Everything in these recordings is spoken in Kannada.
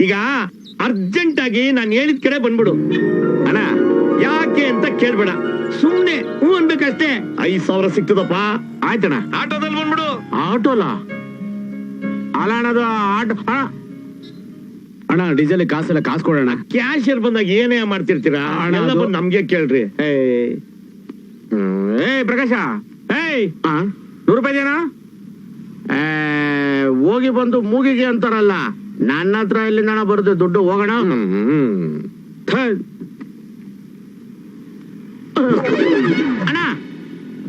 ಈಗ ಅರ್ಜೆಂಟ್ ಆಗಿ ನಾನು ಹೇಳಿದ ಕಡೆ ಬಂದ್ಬಿಡು. ಅಣ್ಣ ಯಾಕೆ ಅಂತ ಕೇಳ್ಬೇಡ. ಸುಮ್ನೆ ಹೂ ಅನ್ಬೇಕಷ್ಟೇ. ಐದ್ ಸಾವಿರ ಸಿಕ್ತದಪ್ಪ ಆಯ್ತಣ್ಣ. ಆಟೋದಲ್ಲಿ ಬಂದ್ಬಿಡು. ಆಟೋಲ? ಅಲ್ಲ ಅಣ್ಣದು ಆಟೋ. ಅಣ್ಣ. ಡೀಸೆಲ್ ಕಾಸೆಲ್ಲ ಕಾಸು ಕೊಡೋಣ ಕ್ಯಾಶಿಯರ್ ಬಂದಾಗ ಏನೇ ಮಾಡ್ತಿರ್ತೀರಾ? ಅಣ್ಣ, ಎಲ್ಲ ಅದು- ಬಂದು ನಮ್ಗೆ ಕೇಳ್ರಿ. ಏ ಏ ಪ್ರಕಾಶ. ಏಯ್. ಆ? ನೂರು ರೂಪಾಯಿ ಏ ಹೋಗಿ ಬಂದು ಮೂಗಿಗೆ ಅಂತಾರಲ್ಲ. ನನ್ನ ಹತ್ರ ಎಲ್ಲಿಂದ ಹಣ ಬರುತ್ತೆ? ದುಡ್ಡು ಹೋಗೋಣ? ಅಣ್ಣ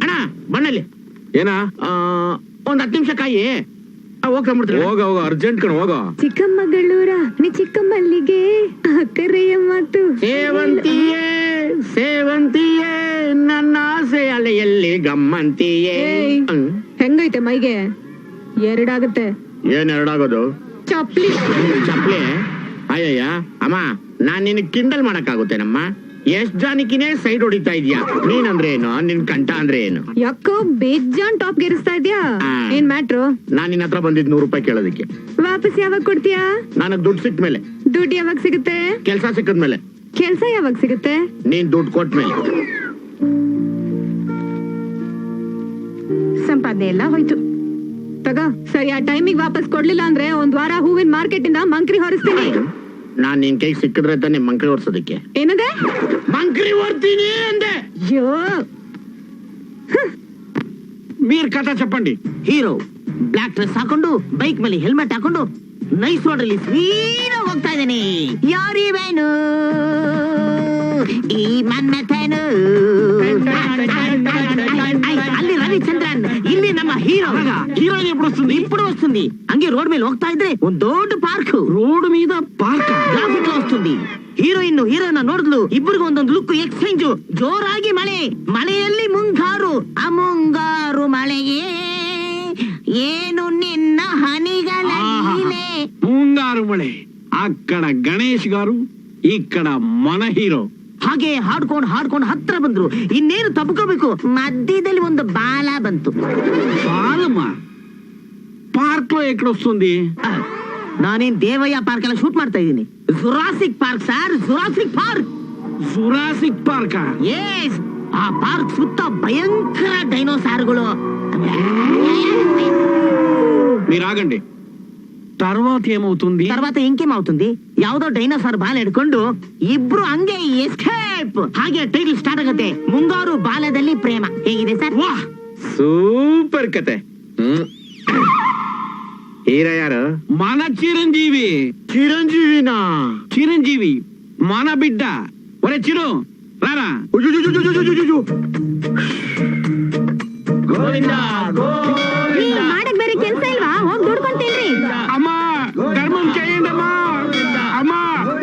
ಅಣ್ಣ ಬಣ್ಣಲ್ಲಿ ಏನ? ಆ, ಒಂದ್ ಹತ್ತು ನಿಮಿಷ ಕಾಯಿ. ಹೋಗ್ಕೊಂಡ್ಬಿಡ್ತೀನಿ ಹೋಗ ಹೋಗ ಅರ್ಜೆಂಟ್ ಕಣ ಹೋಗ. ಚಿಕ್ಕಮಗಳೂರ ನೀ ಚಿಕ್ಕಮ್ಮಲ್ಲಿಗೆ ಅಕ್ಕರೆಯ ಮಾತು. ಸೇವಂತಿಯೇ ಸೇವಂತಿಯೇ ನನ್ನ ಆಸೆ ಅಲೆಯಲ್ಲಿ ಗಮ್ಮಂತಿಯೇ. ಹೆಂಗೈತೆ ಮೈಗೆ? ಎರಡಾಗುತ್ತೆ. ಏನ್ ಎರಡಾಗೋದು? ಚಪ್ಲಿ ಚಪ್ಲಿ ಅಯ್ಯಯ್ಯ ಅಮ್ಮ ನಾನ್ ನಿನ್ ಕಿಂಡಲ್ ಮಾಡಕ್ಕಾಗುತ್ತೇನಮ್ಮ? ಎಷ್ಟ್ ಜಾನಕಿನೇ ಸೈಡ್ ಹೊಡಿತಾ ಇದೀಯಾ? ನೀನಂದ್ರೆ ಏನು? ನಿನ್ ಕಂಠ ಅಂದ್ರೆ ಏನು? ಯಾಕೋ ಬೇಜಾನ್ ಟಾಪ್ ಗೆರಿಸ್ತಾ ಇದ್ಯಾ? ಏನ್ ಮ್ಯಾಟ್ರು? ನಾನ್ ನಿನ್ ಹತ್ರ ಬಂದಿದ್ ನೂರು ರೂಪಾಯಿ ಕೇಳೋದಕ್ಕೆ. ವಾಪಸ್ ಯಾವಾಗ ಕೊಡ್ತೀಯಾ? ನನಗ್ ದುಡ್ಡು ಸಿಕ್ಕ ಮೇಲೆ ದುಡ್ಡು ಯಾವಾಗ ಸಿಗುತ್ತೆ? ಕೆಲ್ಸ ಸಿಕ್ಕದ್ಮೇಲೆ. ಕೆಲ್ಸ ಯಾವಾಗ ಸಿಗುತ್ತೆ? ನೀನ್ ದುಡ್ಡು ಕೊಟ್ಮೇಲೆ. ಸಂಪಾದನೆ ಎಲ್ಲ ಹೋಯ್ತು. ತಗ ಸರಿ ಆ ಟೈಮಿಗೆ ವಾಪಸ್ ಕೊಡ್ಲಿಲ್ಲ ಅಂದ್ರೆ ಒಂದ್ ವಾರ ಹೂವಿನ ಮಾರ್ಕೆಟ್ ಇಂದ ಮಂಕ್ರಿ ಹೊರಿಸ್ತೀನಿ ನಾನ್ ನಿನ್ ಕೈಗೆ ಸಿಕ್ಕಿದ್ರೆ ತಾನೆ ಮಂಕ್ರಿ ಓಡ್ಸೋದಕ್ಕೆ ಏನದೆ ಮಂಕ್ರಿ ಓಡ್ತೀನಿ ಅಂದೆ ಅಯ್ಯೋ మీరు కథ చెప్పండి ಹೀರೋ ಬ್ಲಾಕ್ ಡ್ರೆಸ್ ಹಾಕೊಂಡು ಬೈಕ್ ಮೇಲೆ ಹೆಲ್ಮೆಟ್ ಹಾಕೊಂಡು ನೈಸ್ ರೋಡ್ ಅಲ್ಲಿ ಸ್ಪೀಡ್ ಹೋಗ್ತಾ ಇದ್ದೀನಿ ಯಾರಿವೇನು ಈ ಮನ್ಮಥನು ಅಲ್ಲಿ ರವಿಚಂದ್ರನ್ హీరో హీరోయిన్ ఎప్పుడు వస్తుంది ఇప్పుడు వస్తుంది అంగే రోడ్ మీద ಹೋಗ್ತಾ ಇದ್ರೆ ಒಂದ್ ದೊಡ್ಡ ಪಾರ್ಕ್. ರೋಡ್ ಮೀದ ಪಾರ್ಕ್. ಟ್ರಾಫಿಕ್ ವಸ್ತುಂದಿ ಹೀರೋಯಿನ್ ಹೀರೋನ ನೋಡಿದ್ಲು. ಇಬ್ಬರಿಗೂ ಒಂದೊಂದು ಲುಕ್ ಎಕ್ಸ್ಚೇಂಜ್ ಜೋರಾಗಿ ಮಳೆ. ಮಳೆಯಲ್ಲಿ ಮುಂಗಾರು. ಆ ಮುಂಗಾರು ಮಳೆಯೇ. ಏನು ನಿನ್ನ ಹನಿಗಳ ಮುಂಗಾರು ಮಳೆ. అక్కడ గణేష్ గారు ఇక్కడ మన హీరో ಹಾಗೆ ಹಾಡ್ಕೊಂಡ್ ಹಾಡ್ಕೊಂಡ್ ಹತ್ರ ಬಂದ್ರು ಇನ್ನೇನು ತಪ್ಕೋಬೇಕು ಮಧ್ಯದಲ್ಲಿ ಒಂದು ಬಾಲ ಬಂತು బాలమ్మ పార్క్ లో ఎక్కడ వస్తుంది ಅಹ್, ನಾನೇನ್ ದೇವಯ್ಯ ಪಾರ್ಕ್ ಎಲ್ಲ ಶೂಟ್ ಮಾಡ್ತಾ ಇದ್ದೀನಿ Jurassic Park sir Jurassic Park Jurassic Park yes ಆ ಪಾರ್ಕ್ ಸುತ್ತ ಭಯಂಕರ ಡೈನೋಸಾರ್ಗಳು మీరు ఆగండి తర్వాత ఏమవుతుంది తర్వాత ఇంకేమవుతుంది ಯಾವ್ದೋ ಡೈನೋಸಾರ್ ಬಾಲ ಹಿಡ್ಕೊಂಡು ಇಬ್ರು ಹಂಗೆ ಎಸ್ಕೇಪ್ ಹಾಗೆ ಟೈಟಲ್ ಸ್ಟಾರ್ಟ್ ಆಗುತ್ತೆ ಮುಂಗಾರು ಬಾಲದಲ್ಲಿ ಪ್ರೇಮ ಹೇಗಿದೆ ಸರ್ వా ಸೂಪರ್ ಕತೆ ಹ್ಮ್ ಹೀರೋ ಯಾರು మన చిరంజీవి ಚಿರಂಜೀವಿನಾ చిరంజీవి మన బిడ్డ ఒరే చిరు రారా ಗೋವಿಂದ ನೀವ್ ಮಾಡಕ್ ಬೇರೆ ಕೆಲ್ಸ ಇಲ್ವಾ ಹೋಗ್ ದುಡ್ಕೊಂತೇನ್ರಿ అమ్మా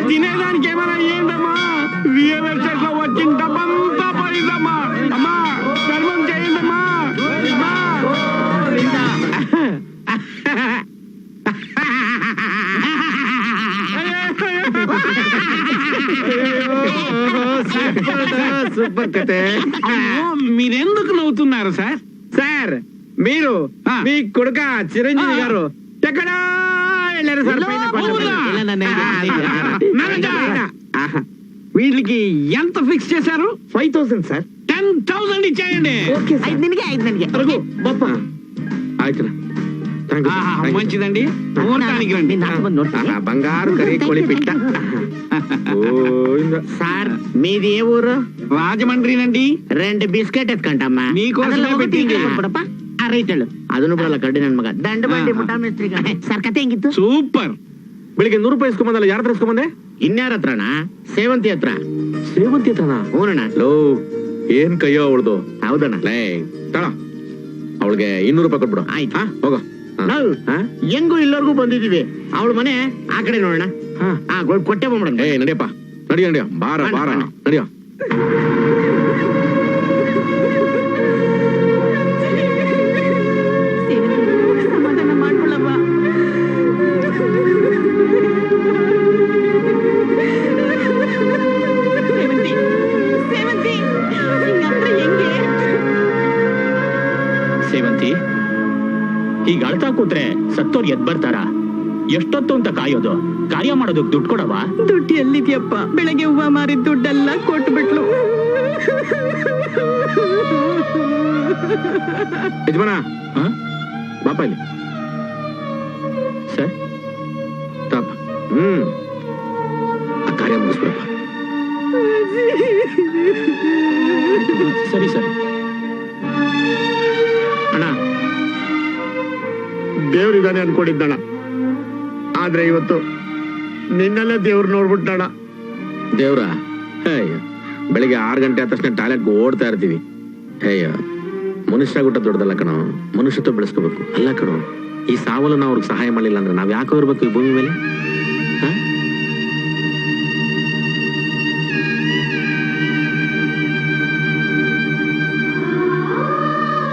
తినేదానికి ఏమైనా చేయండమ్మా రియల్ ఎస్టేట్లో వచ్చిన డబ్బంతా పోయిందమ్మా. అమ్మా ధర్మం చేయండి అమ్మా. అమ్మా సూపర్ కతే అమ్మో, మీరెందుకు నవ్వుతున్నారు సార్? సార్ మీరు. మీ కొడుక చిరంజీవి. గారు ఎక్కడా? వెళ్ళారు ఎంత ఫిక్స్ చేశారు? Five thousand sir ten thousand ఇచ్చేయండి. మంచిదండి. బంగారు పిట్ట. సార్ మీది ఏ ఊరు? రాజమండ్రినండి. రెండు బిస్కెట్ ఎత్తుకంటమ్మా నీకోసం పెట్టింది. ಆ ಹೇಳು ಅದನ್ನು ಬಿಡಲ್ಲ ಕಡ್ಡಿ ನನ್ನ ಮಗ. ದಂಡ ಬಂಡಿ ಮುಠಾ ಸರ್ ಕತೆ ಹೆಂಗಿತ್ತು? ಸೂಪರ್. ಬೆಳಿಗ್ಗೆ ನೂರು ರೂಪಾಯಿ ಇಸ್ಕೊಂಬಂದಲ್ಲ ಯಾರ ಹತ್ರ ಇಸ್ಕೊಂಬಂದೆ ಇನ್ಯಾರ ಹತ್ರಣ ಸೇವಂತಿ ಹತ್ರ. ಸೇವಂತಿ ಹತ್ರನ? ಹೂನಣ್ಣ ಲೋ ಏನ್ ಕೈಯೋ ಅವಳ್ದು. ಹೌದಣ್ಣ. ಲೇ ತಳ. ಅವಳಿಗೆ ಇನ್ನೂರು ರೂಪಾಯಿ ಕೊಟ್ಬಿಡು. ಆಯ್ತಾ. ಹೋಗೋ. ನಾವು ಹೆಂಗು ಇಲ್ಲವರೆಗೂ ಬಂದಿದೀವಿ. ಅವಳ ಮನೆ ಆ ಕಡೆ ನೋಡೋಣ ಹಾ. ಕೊಟ್ಟೆ ಬಂದ್ಬಿಡೋಣ ಏ ನಡಿಯಪ್ಪ. ನಡಿಯ ನಡಿಯ. ಬಾರ ಬಾರ. ನಡಿಯೋ. ಈಗ ಅಳ್ತಾ ಕೂತ್ರೆ ಸತ್ತೋರ್ ಎದ್ ಬರ್ತಾರ. ಎಷ್ಟೊತ್ತು ಅಂತ ಕಾಯೋದು? ಕಾರ್ಯ ಮಾಡೋದಕ್ಕೆ ದುಡ್ಡು ಕೊಡವ ದುಡ್ಡು ಎಲ್ಲಿದ್ಯಪ್ಪ? ಬೆಳಗ್ಗೆ ಹೂವ ಮಾರಿದ ದುಡ್ಡೆಲ್ಲ ಕೊಟ್ಬಿಟ್ಲು. ಯಜಮಾನ ಬಾಪ ಇಲ್ಲಿ. ದೇವ್ರಿದಾನೆ ಅನ್ಕೊಂಡಿದ್ದಣ ಆದ್ರೆ ಇವತ್ತು ನಿನ್ನೆಲ್ಲ ದೇವ್ರ ನೋಡ್ಬಿಟ್ಟಣ ದೇವ್ರ? ಅಯ್ಯೋ, ಬೆಳಿಗ್ಗೆ ಆರು ಗಂಟೆ ಆದ ತಕ್ಷಣ ಟಾಯ್ಲೆಟ್ಗೆ ಓಡ್ತಾ ಇರ್ತೀವಿ. ಅಯ್ಯೋ, ಮನುಷ್ಯ ಗುಟ್ಟ ದೊಡ್ಡದಲ್ಲ ಕಣೋ, ಮನುಷ್ಯತ್ವ ಬೆಳೆಸ್ಕೋಬೇಕು. ಅಲ್ಲ ಕಣ, ಈ ಸಾವಲು ನಾವು ಅವ್ರಿಗೆ ಸಹಾಯ ಮಾಡಲಿಲ್ಲ ಅಂದ್ರೆ ನಾವ್ ಯಾಕೆ ಇರ್ಬೇಕು ಈ ಭೂಮಿ ಮೇಲೆ?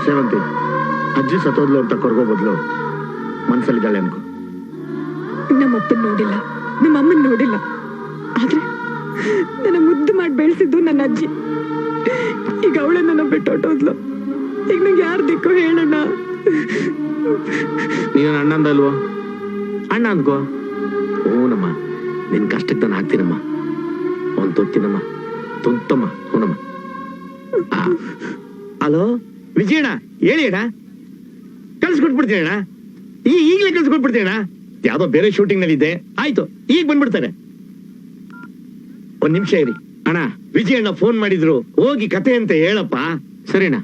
ಸೇವಂತಿ, ಅಜ್ಜಿ ಸತ್ತೋದ್ಲು ಅಂತ ಕೊರ್ಗೋ ಬದ್ಲು. ಮನ್ಸಲ್ಲಿದ್ದಾಳೆ ಅನ್ಕೋ. ನಮ್ಮಪ್ಪನ್ ನೋಡಿಲ್ಲ ನಮ್ಮ ಅಮ್ಮನ್ ನೋಡಿಲ್ಲ. ಆದ್ರೆ ನನ್ನ ಮುದ್ದು ಮಾಡಿ ಬೆಳೆಸಿದ್ದು ನನ್ನ ಅಜ್ಜಿ. ಈಗ ಅವಳೆ ನನ್ನ ಬಿಟ್ಟು ಹೊಟ್ಟೋದ್ಲು ಈಗ ನಂಗೆ ಯಾರು ದಿಕ್ಕು ಹೇಳಣ್ಣ? ನೀನು ಅಣ್ಣ ಅಣ್ಣಂದ ಅಲ್ವೋ? ಅಣ್ಣ ಅಂದ್ಕೋ. ಹೂನಮ್ಮ ನಿನ್ ಕಷ್ಟಕ್ಕೆ ನಾನು ಹಾಕ್ತೀನಮ್ಮ. ಒಂದ್ ತೊತ್ತಿನಮ್ಮ ತುಂತಮ್ಮ ಹೂನಮ್ಮ ಹಲೋ? ವಿಜಯಣ್ಣ ಹೇಳಿ ಅಣ್ಣ. ಕಳ್ಸ್ಕೊಟ್ಬಿಡ್ತೀನಿ ಅಣ್ಣ. ಈ ಈಗಲೇ ಕೆಲಸ ಅಣ್ಣ ಯಾವ್ದೋ ಬೇರೆ ಶೂಟಿಂಗ್ನಲ್ಲಿ ಇದ್ದೆ ಆಯ್ತು, ಈಗ ಬಂದ್ಬಿಡ್ತಾರೆ ಒಂದ್ ನಿಮಿಷ ಇರಿ. ಅಣ್ಣ ವಿಜಯಣ್ಣ ಫೋನ್ ಮಾಡಿದ್ರು. ಹೋಗಿ ಕತೆ ಅಂತ ಹೇಳಪ್ಪ. ಸರಿನಾ?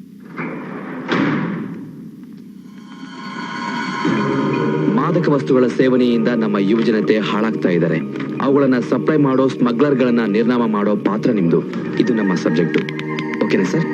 ಮಾದಕ ವಸ್ತುಗಳ ಸೇವನೆಯಿಂದ ನಮ್ಮ ಯುವಜನತೆ ಹಾಳಾಗ್ತಾ ಇದ್ದಾರೆ. ಅವುಗಳನ್ನ ಸಪ್ಲೈ ಮಾಡೋ ಸ್ಮಗ್ಲರ್ಗಳನ್ನ ನಿರ್ನಾಮ ಮಾಡೋ ಪಾತ್ರ ನಿಮ್ದು. ಇದು ನಮ್ಮ ಸಬ್ಜೆಕ್ಟ್ ಓಕೆನಾ ಸರ್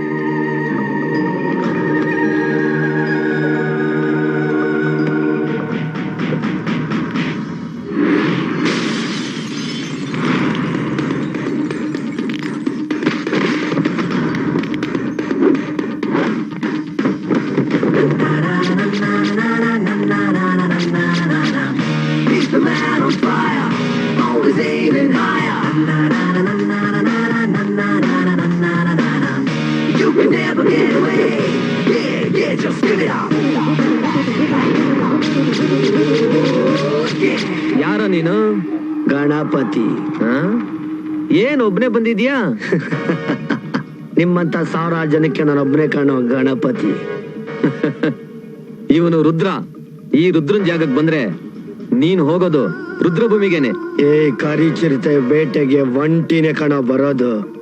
ಒಬ್ನೇ ಬಂದಿದ್ಯಾ? ನಿಮ್ಮಂತ ಸಾವಿರ ಜನಕ್ಕೆ ನಾನು ಒಬ್ನೇ ಕಾಣೋ ಗಣಪತಿ. ಇವನು ರುದ್ರ. ಈ ರುದ್ರನ್ ಜಾಗಕ್ಕೆ ಬಂದ್ರೆ ನೀನ್ ಹೋಗೋದು ರುದ್ರಭೂಮಿಗೆನೆ. ಏ ಕರಿ ಚಿರತೆ ಬೇಟೆಗೆ ಒಂಟಿನೇ ಕಣ ಬರೋದು.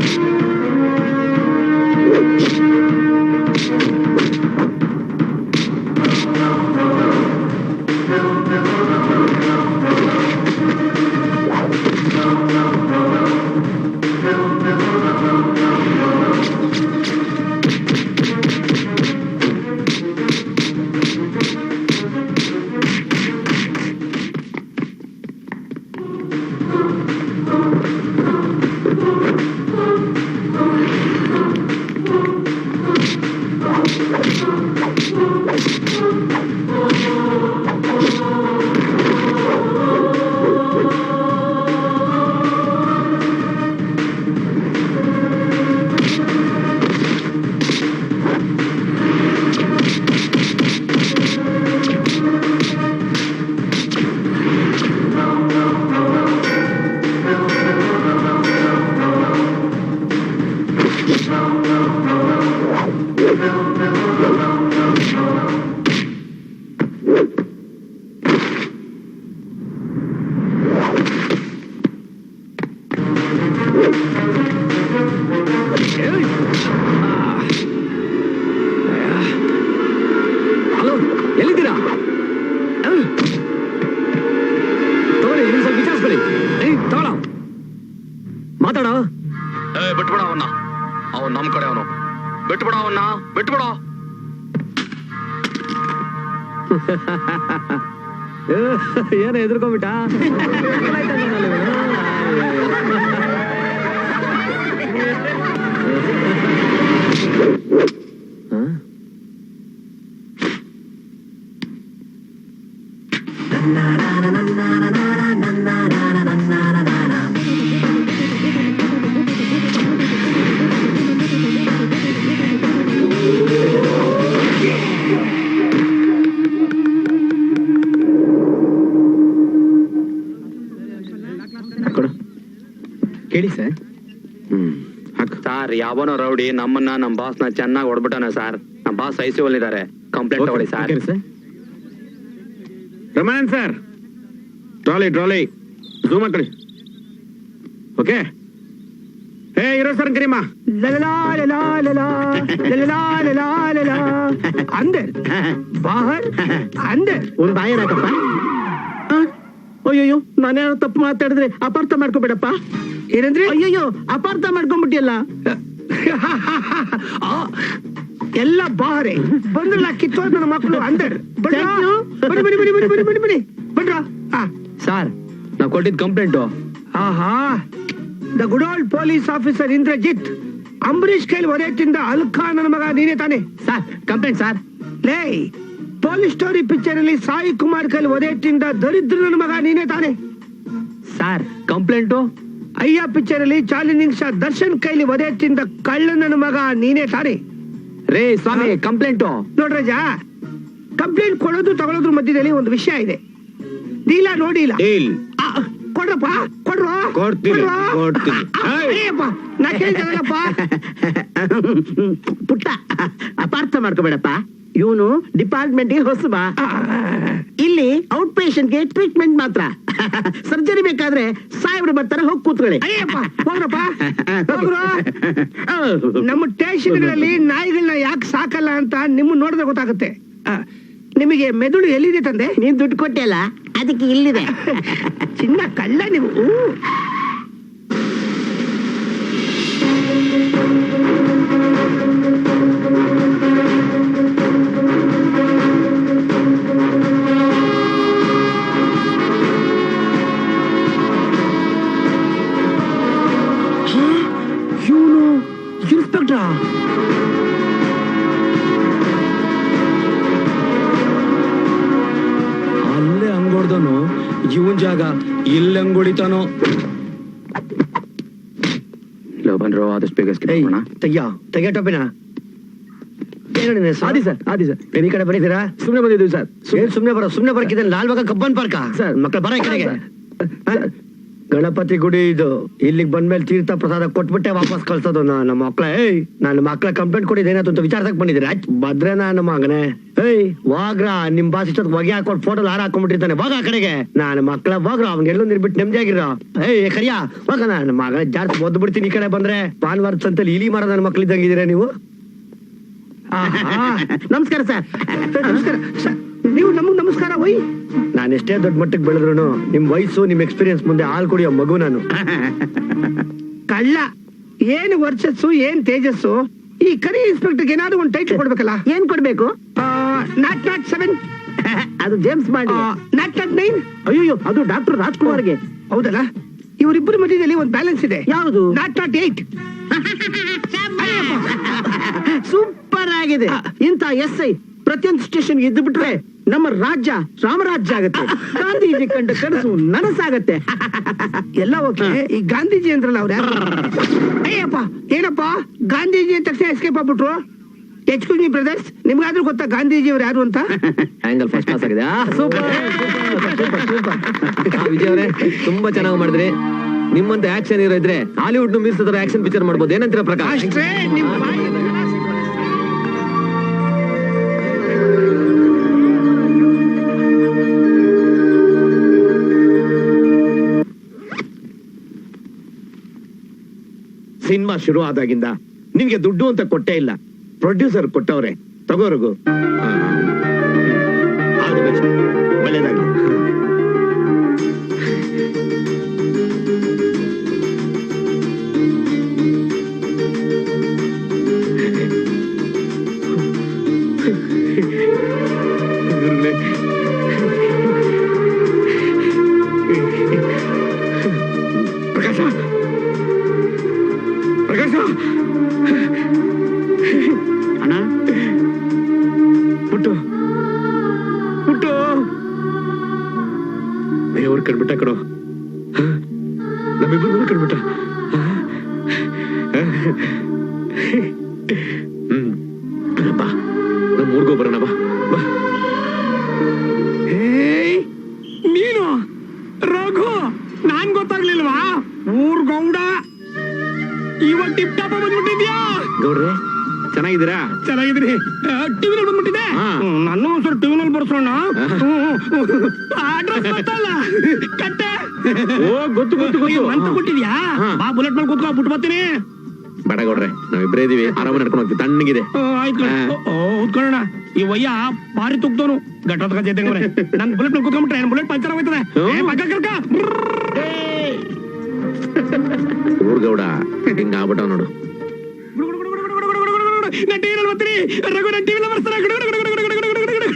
Lord. ಯಾವನೋ ರೌಡಿ ನಮ್ಮನ್ನ ನಮ್ ಬಾಸ್ನ ಚೆನ್ನಾಗಿ ಹೊಡ್ಬಿಟ್ಟಾನೆ ಸರ್ ನಮ್ ಬಾಸ್ ಐಸಿಒಲ್ ಇದಾರೆ. ಕಂಪ್ಲೇಂಟ್ ತಗೊಳ್ಳಿ sir Ramanand sir trolley trolley zoom ಹಾಕೊಳ್ಳಿ ಓಕೆ ಹೇ ಇರೋ ಸರ್ ಕರಿಮ ಅಂದೆ ಬಾಹರ್ ಅಂದೆ ಒಂದು ಬಾಯರಪ್ಪ ಅಯ್ಯೋ ನಾನೇನೋ ತಪ್ಪು ಮಾತಾಡಿದ್ರೆ ಅಪಾರ್ಥ ಮಾಡ್ಕೋಬೇಡಪ್ಪ. ಏನಂದ್ರೆ? ಅಯ್ಯಯ್ಯೋ ಅಪಾರ್ಥ ಮಾಡ್ಕೊಂಡ್ಬಿಟ್ಟಿಯಲ್ಲ. ಎಲ್ಲ ಬಾರೆ. ಬಂದ್ರಲ್ಲ ಕಿತ್ತೋದ್ ನನ್ನ ಮಕ್ಕಳು ಅಂದರ್. ಬನ್ನಿ ಬನ್ನಿ ಬನ್ನಿ ಬನ್ನಿ ಬನ್ನಿ ಬನ್ನಿ. ಬನ್ನಿ ಬನ್ರ ಸರ್ ನಾ ಕೊಟ್ಟಿದ್ ಕಂಪ್ಲೇಂಟು. ಆಹಾ. The good old police officer Indrajit Ambareesh ಕೈಲಿ ಒದೆ ತಿಂದ ಅಲ್ಖಾ ನನ್ನ ಮಗ ನೀನೇ ತಾನೆ? ಸರ್ ಕಂಪ್ಲೇಂಟ್ ಸರ್ ಲೇ ಪೊಲೀಸ್ ಸ್ಟೋರಿ ಪಿಕ್ಚರ್ ಅಲ್ಲಿ ಸಾಯಿ ಕುಮಾರ್ ಕೈಲಿ ತಿಂದ ದರಿದ್ರ ನನ್ನ ಮಗ ನೀನೇ ತಾನೆ? ಸರ್ ಕಂಪ್ಲೇಂಟು ಅಯ್ಯ ಪಿಕ್ಚರ್ ಅಲ್ಲಿ ಚಾಲಿ ನಿಮಿಷ ದರ್ಶನ್ ಕೈಲಿ ಒದೆ ತಿಂದ ಕಳ್ಳನ ಮಗ ನೀನೇ ತಾನೆ? ರೇ ಸ್ವಾಮಿ ಕಂಪ್ಲೇಂಟು. ನೋಡ್ರಜ ಕಂಪ್ಲೇಂಟ್ ಕೊಡೋದು ತಗೊಳೋದ್ರ ಮಧ್ಯದಲ್ಲಿ ಒಂದು ವಿಷಯ ಇದೆ. ಡೀಲ ನೋಡಿಲ್ಲ ಕೊಡ್ರಪ್ಪ ಕೊಡ್ರು ಕೊಡ್ತೀನಿ, ನಾ ಪುಟ್ಟ ಅಪಾರ್ಥ ಮಾಡ್ಕೋಬೇಡಪ್ಪ. ಇವನು ಡಿಪಾರ್ಟ್ಮೆಂಟ್ಗೆ ಹೊಸಬ ಇಲ್ಲಿ ಔಟ್ ಪೇಷಂಟ್ಗೆ ಟ್ರೀಟ್ಮೆಂಟ್ ಮಾತ್ರ. ಸರ್ಜರಿ ಬೇಕಾದ್ರೆ ಸಾಹೇಬ್ರು ಬರ್ತಾರೆ ಹೋಗಿ ಕೂತ್ಕೊಳ್ಳಿ. ಅಯ್ಯಪ್ಪ ಹೋಗ್ರಪ್ಪ. ಹೋಗ್ರು. ನಮ್ಮ ಸ್ಟೇಷನ್ಗಳಲ್ಲಿ ನಾಯಿಗಳನ್ನ ಯಾಕೆ ಸಾಕಲ್ಲ ಅಂತ ನಿಮ್ಮ ನೋಡಿದ್ರೆ ಗೊತ್ತಾಗುತ್ತೆ. ನಿಮಗೆ ಮೆದುಳು ಎಲ್ಲಿದೆ ತಂದೆ? ನೀನ್ ದುಡ್ಡು ಕೊಟ್ಟೆಲ್ಲ ಅದಕ್ಕೆ ಇಲ್ಲಿದೆ. ಚಿನ್ನ ಕಳ್ಳ ನೀವು. ಅಲ್ಲೇ ಹಂಗೊಡ್ದನು ಇವನ್ ಜಾಗ ಇಲ್ಲಿ ಹಂಗೊಡಿತಾನೋ ಲೋ ಬನ್ರೋ ಆದಷ್ಟು ಬೇಗ. ತೆಗ್ಯಾ ತೆಗ್ಯಾ ಟೊಪಿನ ಆದಿ ಸರ್ ಆದಿ ಸರ್. ಈ ಕಡೆ ಬಂದಿದ್ದೀರಾ? ಸುಮ್ನೆ ಬಂದಿದ್ದೀವಿ ಸರ್. ಸುಮ್ಮನೆ ಸುಮ್ನೆ ಬರೋ ಸುಮ್ನೆ ಬರಕಿದ್ದೇನೆ ಲಾಲ್ ಬಾಗ ಕಬ್ಬನ್ ಪಾರ್ಕ? ಸರ್ ಮಕ್ಕಳು ಬರ ಈ ಕಡೆಗೆ? ಗಣಪತಿ ಗುಡಿ ಇದು. ಇಲ್ಲಿಗೆ ಬಂದ್ಮೇಲೆ ತೀರ್ಥ ಪ್ರಸಾದ ಕೊಟ್ಬಿಟ್ಟೆ ವಾಪಸ್ ಕಳ್ಸೋದು ನಮ್ಮ ಮಕ್ಳ. ಏಯ್, ನಾನು ಮಕ್ಳ ಕಂಪ್ಲೇಂಟ್ ಕೊಟ್ಟಿದ್ದೆ ಏನಾಯ್ತು ಅಂತ ವಿಚಾರದಾಗ ಬಂದಿದ್ದೀರಾ. ಭದ್ರೆ ನನ್ನ ಮಗನೇ. ಏಯ್, ವಾಗ್ರ, ನಿಮ್ ಬಾಸ್ ಹೊಗೆ ಹಾಕೊಂಡು ಫೋಟೋ ಹಾರ ಹಾಕೊಂಡ್ಬಿಟ್ಟಿರ್ತಾನೆ. ಹೋಗ ಆ ಕಡೆಗೆ. ನಾನು ಮಕ್ಳ ಹೋಗ್ರ, ಅವ್ನ್ ಎಲ್ಲೂ ನಿರ್ಬಿಟ್ಟು ನೆಮ್ಮದಿಯಾಗಿರೋ ಏಯ್ ಕರಿಯ ವಾಗ ನನ್ನ ಮಗಳ ಜಾಸ್ತಿ ಓದ್ ಬಿಡ್ತೀನಿ ಈ ಕಡೆ ಬಂದ್ರೆ. ಭಾನುವಾರ ಸಂತಲ್ಲಿ ಇಲಿ ಮಾರ ನನ್ನ ಮಕ್ಳು ಇದ್ದಂಗಿದ್ದೀರಾ ನೀವು. ನಮಸ್ಕಾರ ಸರ್. ನಮಸ್ಕಾರ. ನೀವು ನಮಗ್ ನಮಸ್ಕಾರ ಒಯ್ ನಾನು ಎಷ್ಟೇ ದೊಡ್ಡ ಮಟ್ಟಕ್ಕೆ ಬೆಳೆದ್ರು ನಿಮ್ ವಯಸ್ಸು ನಿಮ್ ಎಕ್ಸ್ಪೀರಿಯನ್ಸ್ ಮುಂದೆ ಹಾಲ್ ಕುಡಿಯೋ ಮಗು ನಾನು. ಕಳ್ಳ ಏನು ವರ್ಚಸ್ಸು ಏನ್ ತೇಜಸ್ಸು? ಈ ಕರಿ ಇನ್ಸ್ಪೆಕ್ಟರ್ ಏನಾದ್ರು ಒಂದು ಟೈಟ್ಲ್ ಕೊಡ್ಬೇಕಲ್ಲ? ಏನ್ ಕೊಡ್ಬೇಕು? Naught naught seven. ಅದು James Bond naught naught nine. ಅಯ್ಯೋ ಅದು ಡಾಕ್ಟರ್ ರಾಜ್ಕುಮಾರ್ಗೆ. ಹೌದಲ್ಲ? ಇವರಿಬ್ಬರ ಮಧ್ಯದಲ್ಲಿ ಒಂದು ಬ್ಯಾಲೆನ್ಸ್ ಇದೆ. ಯಾವುದು? ನಾಟ್ ನಾಟ್ ಏಟ್ ಸೂಪರ್ ಆಗಿದೆ. ಇಂಥ ಎಸ್ ಐ ಪ್ರತಿಯೊಂದು ಸ್ಟೇಷನ್ ಇದ್ದು ಬಿಟ್ರೆ ನಮ್ಮ ರಾಜ್ಯ ರಾಮರಾಜ್ಯ ಆಗುತ್ತೆ. ಗಾಂಧೀಜಿ ಕಂಡ ಕನಸು ನನಸಾಗತ್ತೆ. ಎಲ್ಲ ಓಕೆ? ಈ ಗಾಂಧೀಜಿ ಅಂದ್ರಲ್ಲ ಅವ್ರ ಅಯ್ಯಪ್ಪ ಏನಪ್ಪ? ಗಾಂಧೀಜಿ ಅಂತ ತಕ್ಷಣ ಎಸ್ಕೇಪ್ ಆಗ್ಬಿಟ್ರು? ನೀ ಬ್ರದರ್ಸ್ ನಿಮ್ಗಾದ್ರೂ ಗೊತ್ತಾ ಗಾಂಧೀಜಿ ಅವ್ರು ಯಾರು ಅಂತ? ಆಂಗಲ್ ಫಸ್ಟ್ ಕ್ಲಾಸ್ ಆಗಿದೆ. ವಿಜಯ್ ಅವರೇ ತುಂಬಾ ಚೆನ್ನಾಗಿ ಮಾಡಿದ್ರಿ. ನಿಮ್ಮಂತ ಆಕ್ಷನ್ ಇರೋ ಇದ್ರೆ ಹಾಲಿವುಡ್ ಮೀರ್ಸೋದ್ರ ಆಕ್ಷನ್ ಪಿಕ್ಚರ್ ಮಾಡ್ಬೋದು. ಏನಂತೀರ ಪ್ರಕಾಶ್? ಸಿನಿಮಾ ಶುರು ಆದಾಗಿಂದ ನಿಮ್ಗೆ ದುಡ್ಡು ಅಂತ ಕೊಟ್ಟೇ ಇಲ್ಲ. ಪ್ರೊಡ್ಯೂಸರ್ ಕೊಟ್ಟವ್ರೆ. ತಗೋ ರಘು ನಾನ್ ಗೊತ್ತಾಗ್ಲಿಲ್ವಾ? ಊರ್ ಗೌಡ. ಇವತ್ ಟಿಪ್ ಟಾಪ್ ಬಂದ್ಬಿಟ್ಟಿದ್ಯಾ? ಗೌಡ್ರೆ ಚೆನ್ನಾಗಿದ್ದೀರಾ? ಚೆನ್ನಾಗಿದ್ರಿ ಟಿವಿನಲ್ಲಿ ಬಂದ್ಬಿಟ್ಟಿದೆ ನನ್ನ ನಲ್ಲಿ ಟಿವಿನಲ್ಲಿ ಬರ್ಸೋಣ. ಅಡ್ರೆಸ್ ಗೊತ್ತಲ್ಲ? ಕಟ್ಟೆ. ಓ ಗೊತ್ತು ಗೊತ್ತು ಗೊತ್ತು. ಅಂತ ಕೊಟ್ಟಿದ್ಯಾ? ಬಾ ಬುಲೆಟ್ ಮೇಲೆ ಕೂತ್ಕೊ ಬಿಟ್ಟು ಬರ್ತೀನಿ. ಬೇಡ ಗೌಡ್ರೆ ನಾವಿಬ್ರೇ ಇದೀವಿ ಆರಾಮ ನಡ್ಕೊಂಡು ಹೋಗ್ತೀವಿ ತಣ್ಣಗಿದೆ ಓ, ಆಯ್ತು ಉತ್ಕೊಳ್ಳೋಣ ಈ ವಯ್ಯ ಭಾರಿ ತುಗ್ತವನು ಗಟ್ಟದ ಜೊತೆ ನನ್ ಬುಲೆಟ್ ಮೇಲೆ ಕೂತ್ಕೊಂಡ್ಬಿಟ್ರೆ ಬುಲೆಟ್ ಪಂಚರ್ ಹೋಗ್ತದೆ ಊರ್ಗೌಡ ಹಿಂಗ ಆಗ್ಬಿಟ್ಟ ನೋಡು ನಾನು ಟಿವಿನಲ್ಲಿ ಬರ್ತೀನಿ ರಘು ನಾನು ಟಿವಿನಲ್ಲಿ ಬರ್ತಾನೆ ಗುಡು ಗುಡು ಗುಡು ಗುಡು ಗುಡು ಗುಡು ಗುಡು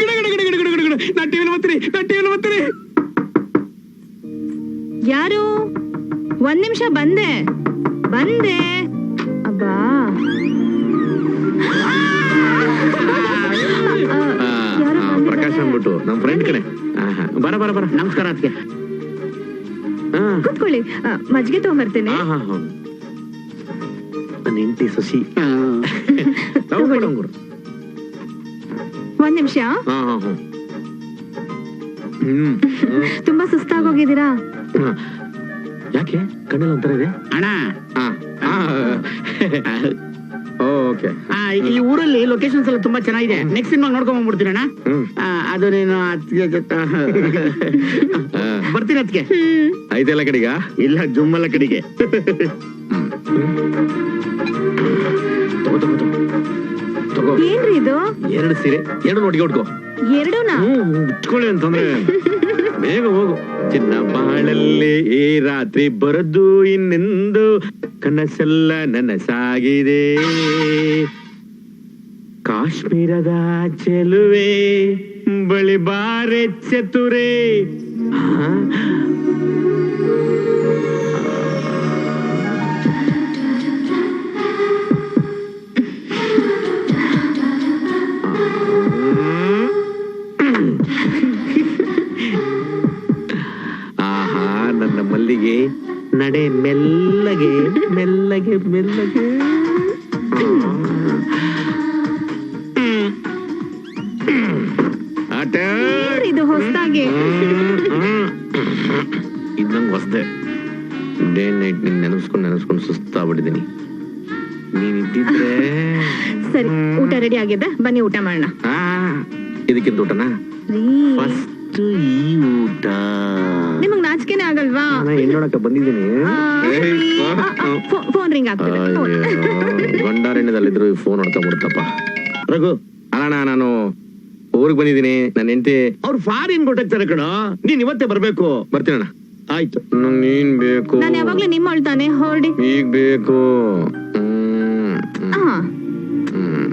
ಗುಡು ಗುಡು ಗುಡು ಗುಡು ನಾನು ಟಿವಿನಲ್ಲಿ ಬರ್ತೀನಿ ನಾನು ಬರ್ತೀನಿ ಯಾರು ಒಂದ್ ನಿಮಿಷ ಬಂದೆ ಬಂದೆ ಹೌದಾ? ಪ್ರಕಾಶ್ ಅಂದ್ಬಿಟ್ಟು ನಮ್ ಫ್ರೆಂಡ್ ಕಡೆ ಬರ ಬರ ಬರ. ನಮಸ್ಕಾರ ಅದಕ್ಕೆ ಕೂತ್ಕೊಳ್ಳಿ. ಮಜ್ಜಿಗೆ ತಗೊಂಬರ್ತೇನೆ. ನನ್ನ ಹೆಂಡತಿ ಸಸಿ. ಒಂದ್ ನಿಮಿಷ. ತುಂಬಾ ಸುಸ್ತಾಗೋಗಿದ್ದೀರಾ? ಯಾಕೆ? ಕಣ್ಣಲ್ಲಿ ಒಂಥರ ಇದೆ? ಅಣ್ಣ. ಓಕೆ ಆ, ಈ ಊರಲ್ಲಿ ಲೊಕೇಶನ್ಸ್ ಎಲ್ಲ ತುಂಬಾ ಚೆನ್ನಾಗಿದೆ. ನೆಕ್ಸ್ಟ್ ಸಿನಿಮಾ ನೋಡ್ಕೊಂಡ್ ಬಂದ್ಬಿಡ್ತೀನಿ ಅಣ್ಣ ಆ, ಅದು ನೀನು. ಬರ್ತೀನಿ ಅದಕ್ಕೆ ಹ್ಮ್. ಐದೆಲ್ಲ ಕಡೆಗ? ಇಲ್ಲ ಜುಮ್ಮಲ್ಲ ಕಡೆಗೆ. ಏನ್ರಿ ಇದು? ಎರಡು ಸೀರೆ ಎರಡು ಒಟ್ಟಿಗೆ ಉಟ್ಕೋ. ಎರಡೂನಾ? ಹ್ಮ್ ಉಟ್ಕೊಳ್ಳಿ ಅಂತಂದ್ರೆ. ಬೇಗ ಹೋಗು. ಚಿನ್ನ ಬಾಳಲ್ಲಿ ಈ ರಾತ್ರಿ ಬರದು ಇನ್ನೆಂದು? ಕನಸೆಲ್ಲ ನನಸಾಗಿದೆ. ಕಾಶ್ಮೀರದ ಚೆಲುವೆ, ಬಳಿ ಬಾರೆ ಚತುರೆ. ಮಲ್ಲಿಗೆ ನಡೆ ಮೆಲ್ಲಗೆ ಮೆಲ್ಲಗೆ ಮೆಲ್ಲಗೆ. ಇದು ಹೊಸದಾಗಿ? ಇದಂಗ್ ಹೊಸ್ದೆ. ಡೇ ನೈಟ್ ನೀನು ನೆನೆಸ್ಕೊಂಡು ನೆನೆಸ್ಕೊಂಡು ಸುಸ್ತಾಗ್ಬಿಟ್ಟಿದ್ದೀನಿ ನೀನ್ ಇದ್ದಿದ್ರೆ ಸರಿ ಊಟ ರೆಡಿ ಆಗಿದೆ ಬನ್ನಿ ಊಟ ಮಾಡೋಣ. ಇದಕ್ಕಿಂತ ಊಟನಾ? ರೀ. ಫಸ್ಟ್ ಈ ಊಟ. ನಿಮಗ್ ನಾಚಿಕೆನೆ ಆಗಲ್ವಾ? ನಾನು ಹೆಣ್ಣೊಳಕ ಬಂದಿದ್ದೀನಿ? ಫೋನ್ ರಿಂಗ್ ಆಗ್ತಿದೆ. ಫೋನ್. ಗಂಡಾರಣ್ಯದಲ್ಲಿದ್ರು ಫೋನ್ ಹೊಡ್ಕೊಂಡ್ಬಿಡ್ತಪ್ಪ ರಘು ಅಣ್ಣ ನಾನು ಊರಿಗೆ ಬಂದಿದ್ದೀನಿ. ನನ್ನ ಹೆಂಡತಿ ಅವ್ರು ಫಾರಿನ್ ಕೊಟ್ಟಾಗ್ತಾರೆ ಕಣ. ನೀನ್ ಇವತ್ತೇ ಬರ್ಬೇಕು. ಬರ್ತೀನಣ್ಣ ಆಯ್ತು. ನಂಗ್ ನೀನ್ ಬೇಕು. ನಾನು ಯಾವಾಗ್ಲೂ ನಿಮ್ಮ ಅಳ್ತಾನೆ ಹೊರಡಿ ಈಗ ಬೇಕು. ಹ್ಮ್, ಹ್ಮ್, ಹಾ ಹ್ಮ್.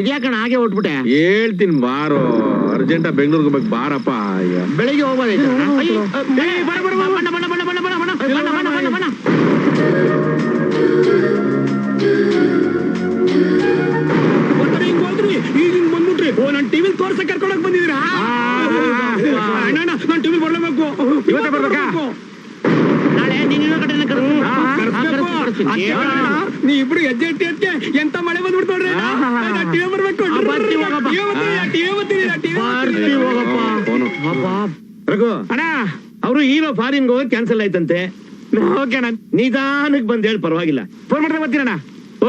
ಇದ್ಯಾಕಣ ಹಾಗೆ ಹೊಟ್ಬಿಟ್ಟೆ ಹೇಳ್ತೀನಿ ಬಾರೋ ಅರ್ಜೆಂಟ ಬೆಂಗಳೂರಿಗೆ ಹೋಗ್ಬೇಕು ಬಾರಪ್ಪ ಅಯ್ಯ ಬೆಳಿಗ್ಗೆ ಬಂದ್ಬಿಟ್ರಿ ಓ ನನ್ ಟಿವಿಲ್ ತೋರ್ಸಕ್ ಕರ್ಕೊಂಡೋಗ್ ಬಂದಿದ್ದೀರಾ ನಾನು ಟಿವಿ ಬರ್ಲೇಬೇಕು ಇವತ್ತೇ ಬರ್ಬೇಕಾ ನಾಳೆ ನೀನ್ ಇನ್ನೊಂದ್ ಕಡೆಯಿಂದ ಕರ್ಸ್ತೀನಿ. ಹಾ, ಹಾ, ಕರ್ಸ್ಬೇಕು. ಕರ್ಸ್ತೀನಿ, ಕರ್ಸ್ತೀನಿ. ಅದ್ಕೆ ಅಣ್ಣ, ನೀ ಇಬ್ರು ಹೆಜ್ಜೆ ಅದ್ಕೆ ಎಂತ ಮಳೆ ಬಂದ್ಬಿಡ್ತು ನೋಡ್ರಿ ಟಿವಿ ಬರ್ಬೇಕು. ಟಿವಿ ಬರ್ತೀನಿ, ಟಿವಿ. ರಘು ಅಣ್ಣ. ಅವರು ಹೀರೋ ಫಾರಿನ್ ಹೋಗಿ ಕ್ಯಾನ್ಸಲ್ ಆಯ್ತಂತೆ. ಓಕೆ ಅಣ್ಣ. ನಿಧಾನಕ್ಕೆ ಬಂದ್ ಹೇಳಿ ಪರವಾಗಿಲ್ಲ. ಫೋನ್ ಮಾಡಿದ್ರೆ ಬರ್ತೀನಣ್ಣ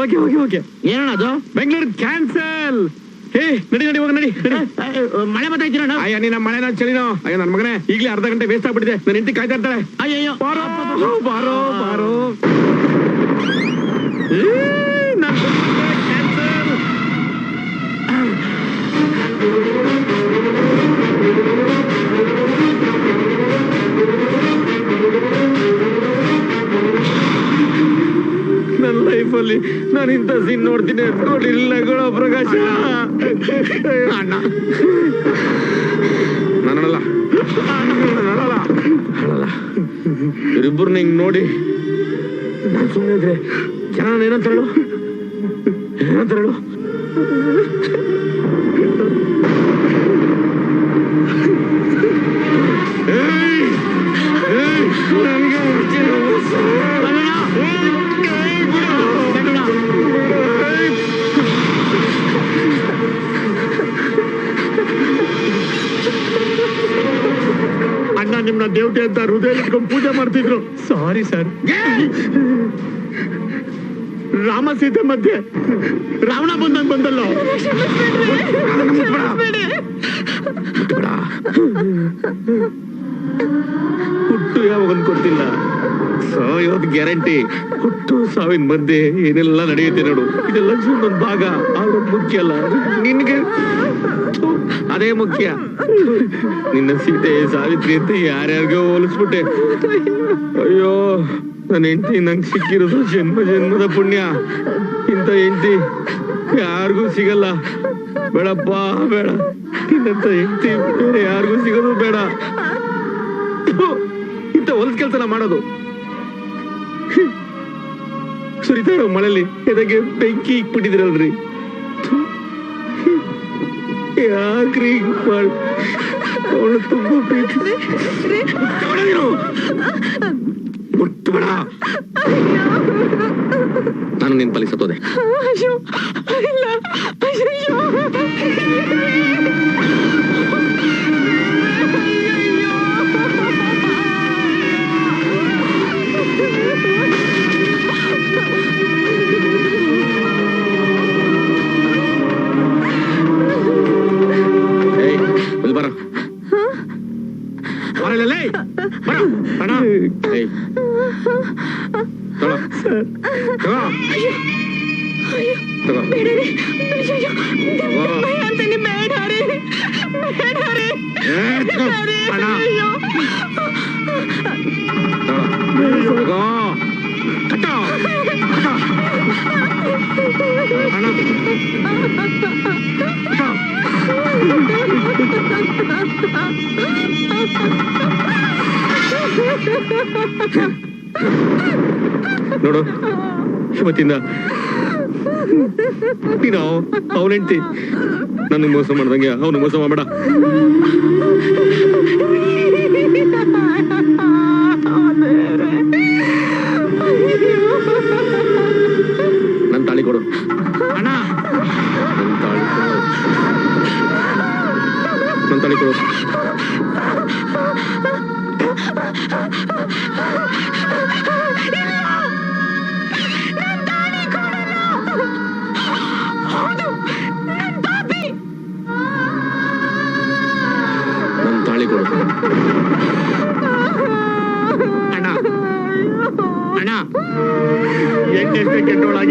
ಓಕೆ ಓಕೆ ಓಕೆ. ಏನಣ್ಣ ಅದು? ಬೆಂಗಳೂರು ಕ್ಯಾನ್ಸಲ್. ಏ ನಡಿ ನಡಿ ಹೋಗ ನಡಿ ನಡಿ. ಮಳೆ ಬರ್ತಾಯ್ತಿರೋಣ ಅಯ್ಯ ನಿನ್ನ ಮಳೆನ ಚಳಿನೋ? ಅಯ್ಯ ನನ್ನ ಮಗನೇ ಈಗಲೇ ಅರ್ಧ ಗಂಟೆ ವೇಸ್ಟ್ ಆಗ್ಬಿಟ್ಟಿದೆ. ನನ್ನ ಹೆಂಡತಿ ಕಾಯ್ತಾ ಇರ್ತಾಳೆ. ಅಯ್ಯಯ್ಯೋ. ಬಾರೋ ಬಾರೋ ಬಾರೋ ನನ್ನ ಲೈಫಲ್ಲಿ ನಾನು ಇಂಥ ಸೀನ್ ನೋಡ್ತೀನಿ. ಅನ್ಕೊಂಡಿರ್ಲಿಲ್ಲ ಗುಣ ಪ್ರಕಾಶ. ಅಣ್ಣ. ನಾನಲ್ಲ. ಇವರಿಬ್ಬರನ್ನ ಹಿಂಗ್ ನೋಡಿ ನಾನು ಸುಮ್ಮನೆ ಇದ್ರೆ ಜನ ಏನಂತ ಹೇಳು ಏನಂತ ಹೇಳು ಸೀತೆ ಮಧ್ಯೆ ರಾವಣ ಬಂದಂಗ್ ಬಂದಲ್ಲೋ? ಗ್ಯಾರಂಟಿ. ಹುಟ್ಟು ಸಾವಿನ ಮಧ್ಯೆ ಏನೆಲ್ಲ ನಡೆಯುತ್ತೆ ನೋಡು. ಇದೆಲ್ಲ ಒಂದು ಭಾಗ. ಆದ್ರೆ ಮುಖ್ಯ ಅಲ್ಲ. ನಿನ್ಗೆ ಅದೇ ಮುಖ್ಯ. ನಿನ್ನ ಸೀತೆ ಸಾವಿತ್ರಿ ಅಂತ ಯಾರ್ಯಾರಿಗೋ ಹೋಲಿಸ್ಬಿಟ್ಟೆ. ಅಯ್ಯೋ, ನನ್ನ ಹೆಂಡತಿ ನಂಗೆ ಸಿಕ್ಕಿರೋದು ಜನ್ಮ ಜನ್ಮದ ಪುಣ್ಯ. ಇಂಥ ಹೆಂಡತಿ ಯಾರಿಗೂ ಸಿಗಲ್ಲ. ಬೇಡಪ್ಪ, ಬೇಡ. ನಿನ್ನಂತ ಹೆಂಡತಿ ಬೇರೆ ಯಾರಿಗೂ ಸಿಗೋದು ಬೇಡ. ಇಂಥ ಹೊಲದ ಕೆಲಸನ ಮಾಡೋದು. ಸುರಿತಾ ಇರೋ ಮಳೆಲಿ ಎದಕ್ಕೆ ಬೆಂಕಿ ಇಕ್ಬಿಟ್ಟಿದ್ರಲ್ರಿ. ಯಾಕ್ರಿ ಮಾಡ್ ಅವಳು ತುಂಬಾ ನಾನು ನೀನು. ಪಾಲಿಗೆ ಸತ್ತೋದೆ. ನೀನು ಅವನ ಹೆಂಡತಿ. ನನಗೆ ಮೋಸ ಮಾಡ್ದಂಗೆ ಅವನು ಮೋಸ ಮಾಡಬೇಡ. ನನ್ನ ತಾಳಿ ಕೊಡು. ಅಣ್ಣ. ನನ್ನ ತಾಳಿ ಕೊಡು. ನನ್ನ ತಾಳಿ ಕೊಡು.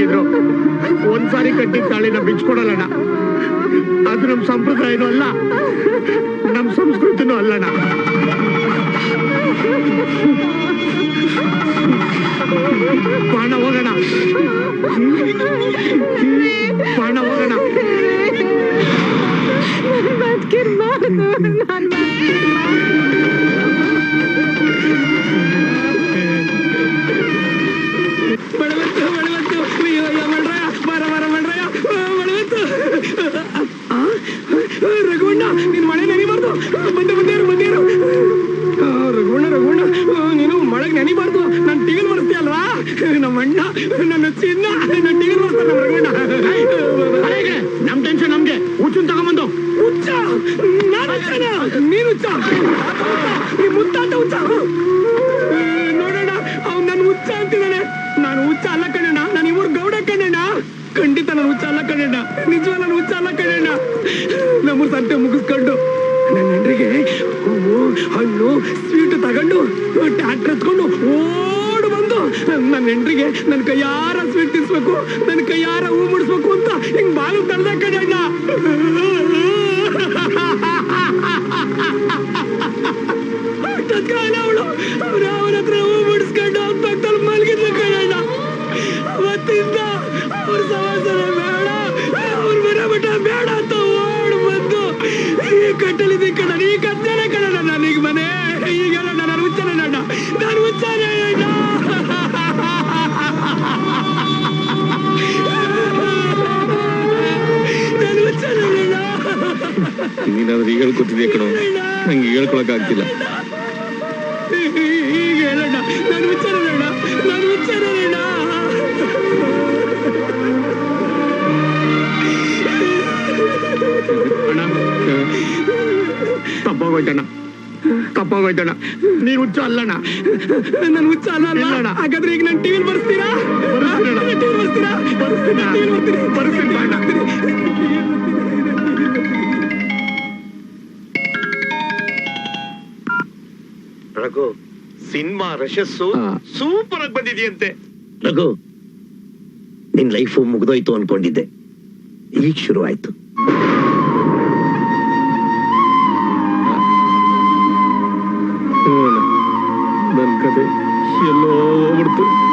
ಕೆಟ್ಟೋಳಾಗಿದ್ರು ಒಂದ್ಸಾರಿ ಕಟ್ಟಿದ ತಾಳಿನ ಬಿಚ್ಕೊಡಲ್ಲಣ್ಣ. ಅದು ನಮ್ ಸಂಪ್ರದಾಯನೂ ಅಲ್ಲ. ನಮ್ ಸಂಸ್ಕೃತಿನೂ ಅಲ್ಲಣ್ಣ. ಬಾಣ ನಮ್ಮ ಸಂತೆ ಮುಗಿಸ್ಕೊಂಡು ನನ್ನ ಹೆಂಡ್ರಿಗೆ ಹೂವು, ಹಣ್ಣು, ಸ್ವೀಟ್ ತಗೊಂಡು ಟ್ಯಾಕ್ಟರ್ ಹತ್ಕೊಂಡು ಓಡ್ ಬಂದು ನನ್ನ ಹೆಂಡ್ರಿಗೆ ನನ್ನ ಕೈಯಾರ ಸ್ವೀಟ್ ತಿನ್ಸ್ಬೇಕು ನನ್ನ ಕೈಯಾರ ಹೂ ಮುಡಿಸ್ಬೇಕು ಅಂತ ಹಿಂಗ್ ಬಾಲು ತಡೆದ ಕಡೆ ಅಣ್ಣ. ಅವಳು, ಅವ್ರ ಅವ್ರ ಹತ್ರ ಹೂ ಮುಡಿಸ್ಕೊಂಡು ಅಂತ ಮಲಗಿದ್ಲು ಕಣಣ್ಣ ಅವತ್ತಿಂದ ಅವ್ರ ಸವಾಸನೆ ಈ ಕಟ್ಟಲಿದ್ದ ಕಣ ಈ ಕತ್ತಲೆ ಕಣ ನನಗೆ ಮನೆ. ಈಗೆಲ್ಲ ನಾನು ಹುಚ್ಚನೆ ನಾನು ಹುಚ್ಚನೆ ನೀನಾದ್ರೂ ಹೇಳ್ಕೊಟ್ಟಿದ್ದೆ ಕಣೋ? ನಂಗೆ ಹೇಳ್ಕೊಳಕ್ ಆಗ್ತಿಲ್ಲ ತಪ್ಪಾಗೋಯ್ತಣ್ಣ ನೀನ್ ಹುಚ್ಚ ಅಲ್ಲಣ್ಣ ನನ್ನ ಹುಚ್ಚ ಅಲ್ಲ. ಅಲ್ಲಣ್ಣ ಹಾಗಾದ್ರೆ ಈಗ ನಾನು ಟಿವಿಲ್ ಬರ್ತೀರಾ. ಬರ್ಸ್ತೀನಿ. ರಘು ಸಿನಿಮಾ ರಶಸ್ಸು ಸೂಪರ್ ಆಗಿ ಬಂದಿದೆಯಂತೆ. ರಘು ನಿನ್ ಲೈಫು ಮುಗ್ದೋಯ್ತು ಅನ್ಕೊಂಡಿದ್ದೆ. ಈಗ ಶುರು ಆಯ್ತು Cielo, aborto.